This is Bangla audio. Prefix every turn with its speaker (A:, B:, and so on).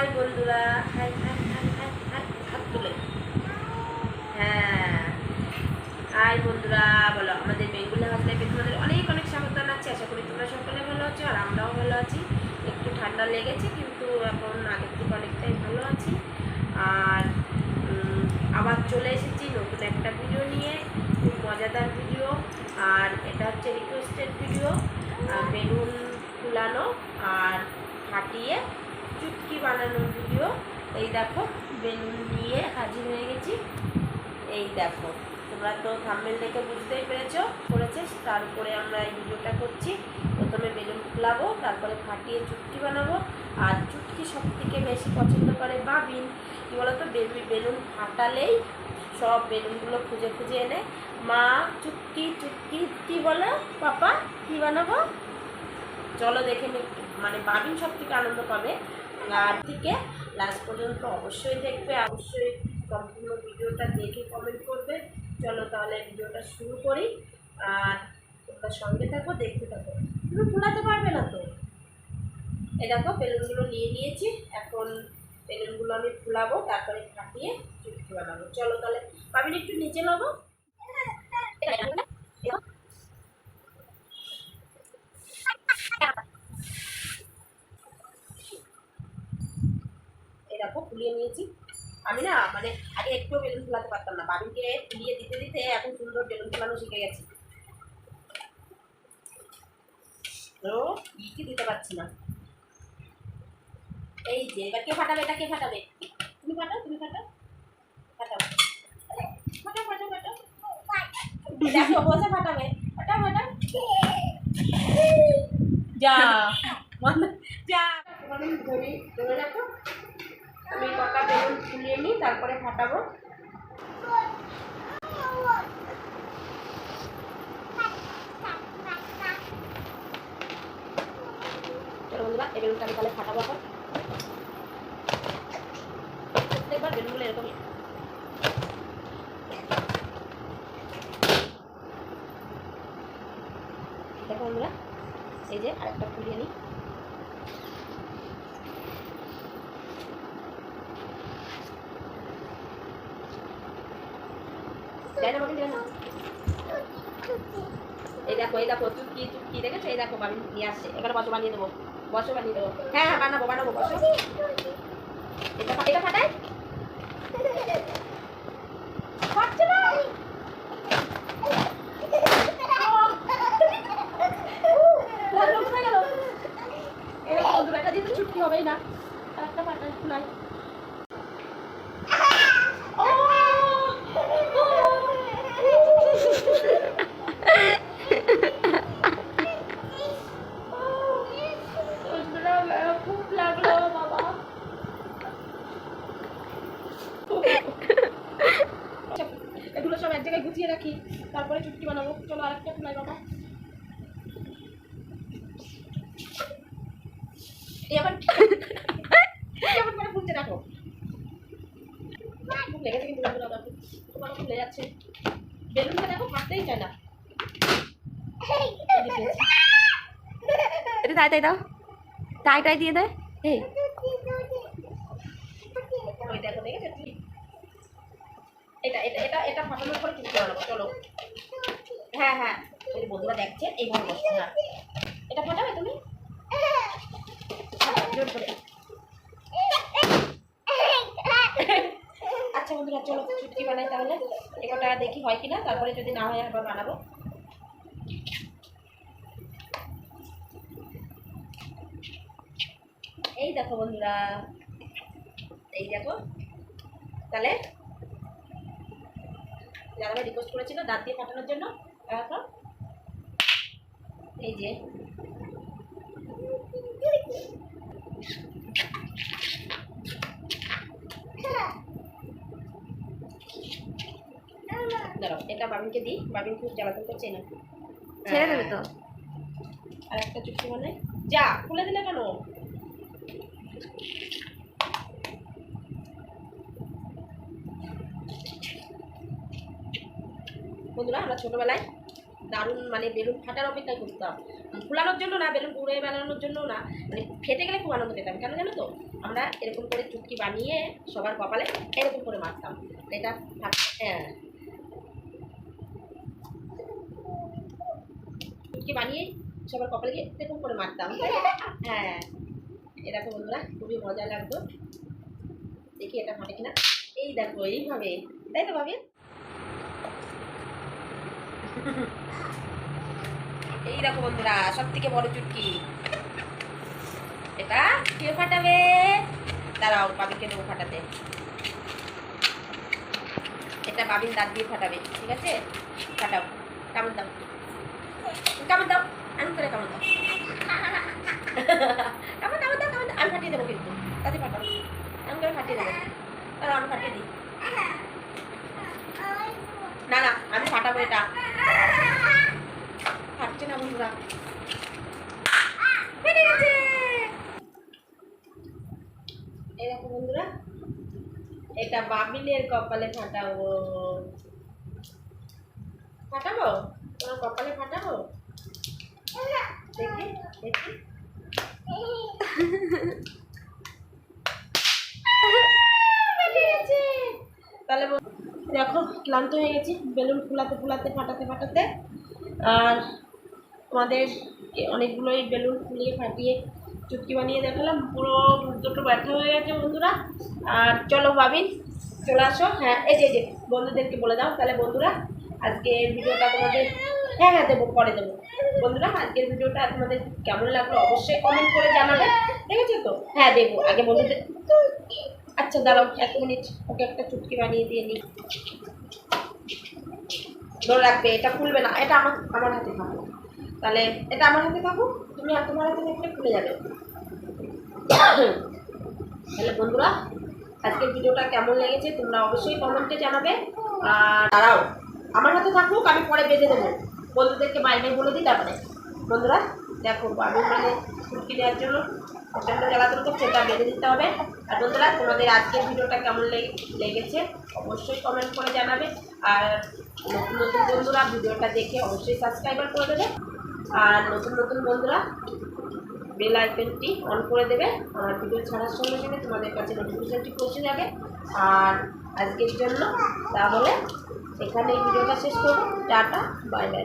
A: হাই বন্ধুরা, হাই হাই তুলে। হ্যাঁ। হাই বন্ধুরা, বলো, আমাদের বেঙ্গুলি হাউস লাইফে তোমাদের অনেক অনেক স্বাগত জানাচ্ছি। আশা করি তোমরা সকলে ভালো আছো আর আমরাও ভালো আছি। একটু ঠান্ডা লেগেছে, কিন্তু এখন আগের থেকে অনেকটাই ভালো আছি। আর আবার চলে এসেছি নতুন একটা ভিডিও নিয়ে, খুব মজাদার ভিডিও। আর এটা হচ্ছে রিকোয়েস্টেড ভিডিও বেলুন ফুলানো আর চুটকি বানানোর ভিডিও এই দেখো, বেলুন নিয়ে হাজির হয়ে গেছি। এই দেখো, তোমরা তো থাম্বেল দেখে বুঝতেই পেরেছ, করেছে। তারপরে আমরা এই ভিডিওটা করছি। প্রথমে বেলুন ফুলাবো, তারপরে ফাটিয়ে চুটকি বানাবো। আর চুটকি সব থেকে বেশি পছন্দ করে বাবিন। কী বলতো? বেবি বেলুন ফাটালেই সব বেলুনগুলো খুঁজে খুঁজে এনে, মা, চুটকি চুটকি, কী বলে? পাপা, কি বানাবো? চলো দেখে মানে বাবিন সব থেকে আনন্দ পাবে। আর থেকে লাস্ট পর্যন্ত অবশ্যই দেখবে, অবশ্যই সম্পূর্ণ ভিডিওটা দেখে কমেন্ট করবে। চলো তাহলে ভিডিওটা শুরু করি। আর তোমরা সঙ্গে থাকো, দেখতে থাকো। তুমি ফুলাতে পারবে না তো? এ দেখো, বেলুনগুলো নিয়ে নিয়েছি। এখন বেলুনগুলো আমি ফুলাবো, তারপরে ফাটিয়ে চুটকি বানাবো। চলো তাহলে বাবিন একটু নিচে নেব দেখো, ফুলিয়ে নিয়েছি। আমি না মানে আগে একটু বেলুন ফোলাতে পারতাম না। বাবিনকে ফুলিয়ে দিতে দিতে এখন সুন্দর বেলুন ফোলানো শিখে গেছি। তো কি দিতে পারছি না। এই যে, এবার কে ফাটাবে, এটা কে ফাটাবে? তুমি ফাটাও তুমি ফাটাও। ফাটাও। ফাটাও ফাটাও ফাটাও। দেখো ফাটাবে। ফাটাও ফাটাও। যা। যা। ধরে রাখো। আমি কটা বেলুন ফুলিয়ে নিই, তারপরে ফাটাবো। চলো বন্ধুরা, এই তাহলে ফাটাবো এখন। প্রত্যেকবার বেলুনগুলো এরকমই। দেখো বন্ধুরা, এই যে আরেকটা ফুলিয়ে নিই। দেয় না আমাকে দেয় না এই দেখো এই দেখো, চুটকি চুটকি, দেখেছ? এই দেখো আমি নিয়ে আসছে। এখানে বসো বানিয়ে দেবো। বসো, বানিয়ে দেবো। হ্যাঁ হ্যাঁ বানাবো বানাবো, বসো। এটা এটা ফাটছে না লাগল কোথায় গেল? এই দেখো বন্ধুরা, এটা দিয়ে তো চুটকি হবেই না আর একটা ফাটাই ফুলাই খুব লাগল বাবা এগুলো গুছিয়ে রাখি। তারপরে চুটকি বানাবো। চলো আরেকটা ফুলাই বাবা। যাচ্ছে। বেলুনটা দেখো চায় না।
B: তাই তাই দাও। তাই তাই দিয়ে দেয় এই
A: ওই দেখো দেখেছ তুমি? এটা এটা এটা এটা ফাটানোর পরে কিছু বানাবো চলো। হ্যাঁ হ্যাঁ ওই বন্ধুরা দেখছে, এইভাবে বসো হ্যাঁ। এটা ফাটাবে তুমি? করে। আচ্ছা বন্ধুরা, চলো, চুটকি বানাই তাহলে। এগারোটা দেখি হয় কিনা, তারপরে যদি না হয় আবার বানাবো। এই দেখো বন্ধুরা, এই দেখো। তাহলে যারা রিকোয়েস্ট করেছিল দাঁত দিয়ে ফাটানোর জন্য এই যে। দাঁড়াও এটা বাবিনকে দিই। বাবিন খুব জ্বালাতন করছে না
B: ছেড়ে দেবে তো?
A: আর একটা চুক্তি মানে যা খুলে দিলে কেন? বন্ধুরা, আমরা ছোটবেলায় দারুণ মানে বেলুন ফাটার অপেক্ষায় করতাম ফুলানোর জন্য না, বেলুন উড়ে বেলানোর জন্য না মানে ফেটে গেলে খুব আনন্দ পেতাম। কেন জানো তো? আমরা এরকম করে চুটকি বানিয়ে সবার কপালে এরকম করে মারতাম। এটা হ্যাঁ। চুটকি বানিয়ে সবার কপালে গিয়ে এরকম করে মারতাম। হ্যাঁ। এ দেখো বন্ধুরা খুবই মজা লাগতো। দেখি এটা ফাটে কিনা। এই দেখো, এইভাবে। তাই তো ভাবি? এই দেখো বন্ধুরা সব থেকে বড় চুটকি। এটা কে ফাটাবে? দাঁড়াও, বাবিকে দেবো ফাটাতে। এটা বাবির দাঁত দিয়ে ফাটাবে, ঠিক আছে? ফাটাও, কামড় দাও। কামড় দাও আমি করে কামড় দাও কামড় কামড় দাও কামড় দাও আমি ফাটিয়ে দেবো কিন্তু তাতে ফাটাও আমি করে ফাটিয়ে দেবো তাহলে আমি ফাটিয়ে দিই না না আমি ফাটাবো এটা ফাটছে না বন্ধুরা ফেটে গেছে এই দেখো বন্ধুরা এটা বাবিলের কপালে ফাটাবো। ফাটাবো? তোমার কপালে ফাটাবো? দেখি দেখি। তাহলে দেখো, ক্লান্ত হয়ে গেছি। বেলুন ফুলাতে ফুলাতে, ফাটাতে ফাটাতে। আর তোমাদের অনেকগুলোই বেলুন ফুলিয়ে ফাটিয়ে চুটকি বানিয়ে দেখালাম। পুরো দুটো ব্যথা হয়ে গেছে বন্ধুরা। আর চলো ভাবিন চলে আসো। হ্যাঁ এই যে যে, বন্ধুদেরকে বলে দাও। তাহলে বন্ধুরা, আজকের ভিডিওটা তোমাদের হ্যাঁ হ্যাঁ দেবো, পরে দেবো। বন্ধুরা, আজকের ভিডিওটা তোমাদের কেমন লাগল অবশ্যই কমেন্ট করে জানাবে। আছে তো? হ্যাঁ দেবো। আগে বন্ধুদের আচ্ছা দাঁড়াও, এক মিনিট। ওকে একটা চুটকি বানিয়ে দিয়ে নিই ধরে রাখবে, এটা খুলবে না। এটা আমার আমার হাতে থাকো তাহলে, এটা আমার হাতে থাকো তুমি আর তোমার হাতে থাকলে খুলে যাবে। তাহলে বন্ধুরা আজকের ভিডিওটা কেমন লেগেছে তোমরা অবশ্যই কমেন্টে জানাবে। আর দাঁড়াও, আমার হাতে থাকুক, আমি পরে বেঁধে দেবো। বন্ধুদেরকে বাই বাই বলে দিই, তারপরে। বন্ধুরা, দেখো আমি মানে ছুটকি দেওয়ার জন্য প্রচণ্ড জ্বালাতন করছে, এটা বেঁধে দিতে হবে। আর বন্ধুরা, তোমাদের আজকের ভিডিওটা কেমন লেগে- লেগেছে, অবশ্যই কমেন্ট করে জানাবে। আর নতুন নতুন বন্ধুরা, ভিডিওটা দেখে অবশ্যই সাবস্ক্রাইবার করে দেবে। আর নতুন নতুন বন্ধুরা বেল আইকনটি অন করে দেবে। আমার ভিডিও ছাড়ার সঙ্গে সঙ্গে তোমাদের কাছে নোটিফিকেশনটি পৌঁছে যাবে। আর আজকের জন্য তাহলে এখানে এই ভিডিওটা শেষ করব। Tata bye bye